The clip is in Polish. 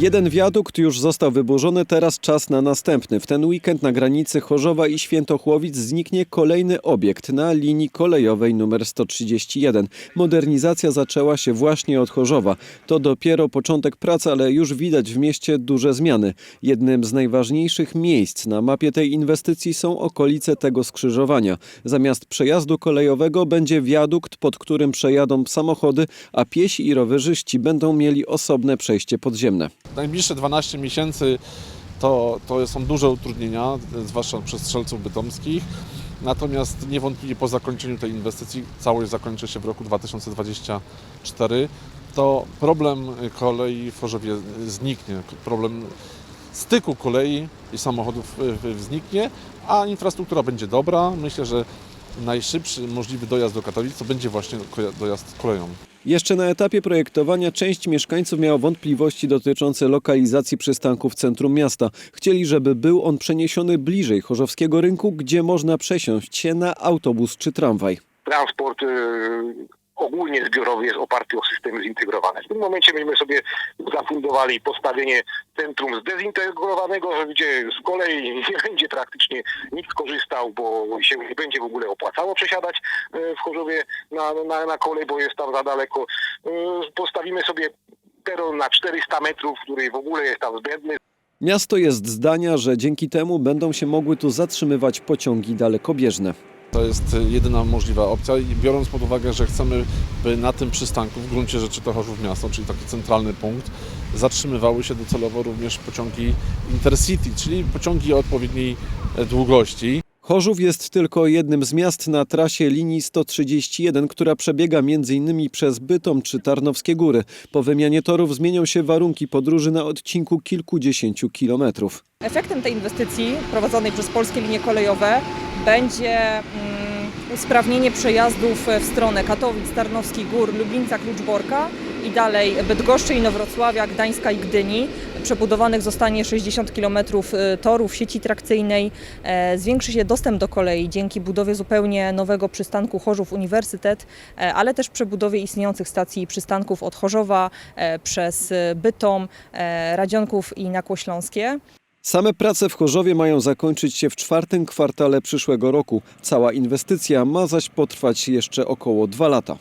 Jeden wiadukt już został wyburzony, teraz czas na następny. W ten weekend na granicy Chorzowa i Świętochłowic zniknie kolejny obiekt na linii kolejowej nr 131. Modernizacja zaczęła się właśnie od Chorzowa. To dopiero początek pracy, ale już widać w mieście duże zmiany. Jednym z najważniejszych miejsc na mapie tej inwestycji są okolice tego skrzyżowania. Zamiast przejazdu kolejowego będzie wiadukt, pod którym przejadą samochody, a piesi i rowerzyści będą mieli osobne przejście podziemne. Najbliższe 12 miesięcy to, to są duże utrudnienia, zwłaszcza przez strzelców bytomskich. Natomiast niewątpliwie po zakończeniu tej inwestycji, całość zakończy się w roku 2024, to problem kolei w Chorzowie zniknie. Problem styku kolei i samochodów zniknie, a infrastruktura będzie dobra. Myślę, że najszybszy możliwy dojazd do Katowic to będzie właśnie dojazd koleją. Jeszcze na etapie projektowania część mieszkańców miała wątpliwości dotyczące lokalizacji przystanku w centrum miasta. Chcieli, żeby był on przeniesiony bliżej Chorzowskiego Rynku, gdzie można przesiąść się na autobus czy tramwaj. transport y, ogólnie zbiorowy jest oparty o systemy zintegrowane. W tym momencie myśmy sobie zafundowali postawienie centrum zdezintegrowanego, gdzie z kolei nie będzie praktycznie nikt korzystał, bo się nie będzie w ogóle opłacało przesiadać y, w Chorzowie na, na, na kolej, bo jest tam za daleko. Y, Postawimy sobie peron na 400 metrów, który w ogóle jest tam zbędny. Miasto jest zdania, że dzięki temu będą się mogły tu zatrzymywać pociągi dalekobieżne. To jest jedyna możliwa opcja i biorąc pod uwagę, że chcemy, by na tym przystanku, w gruncie rzeczy to Chorzów Miasto, czyli taki centralny punkt, zatrzymywały się docelowo również pociągi Intercity, czyli pociągi o odpowiedniej e, długości. Chorzów jest tylko jednym z miast na trasie linii 131, która przebiega m.in. przez Bytom czy Tarnowskie Góry. Po wymianie torów zmienią się warunki podróży na odcinku kilkudziesięciu kilometrów. Efektem tej inwestycji prowadzonej przez polskie linie kolejowe będzie mm, usprawnienie przejazdów w stronę Katowic, Tarnowskich Gór, Lublińca, Kluczborka i dalej Bydgoszczy, Inowrocławia, Gdańska i Gdyni. Przebudowanych zostanie 60 km torów sieci trakcyjnej. E, Zwiększy się dostęp do kolei dzięki budowie zupełnie nowego przystanku Chorzów Uniwersytet, e, ale też przebudowie istniejących stacji przystanków od Chorzowa e, przez Bytom, Radzionków i Nakło Śląskie. Same prace w Chorzowie mają zakończyć się w czwartym kwartale przyszłego roku. Cała inwestycja ma zaś potrwać jeszcze około dwa lata.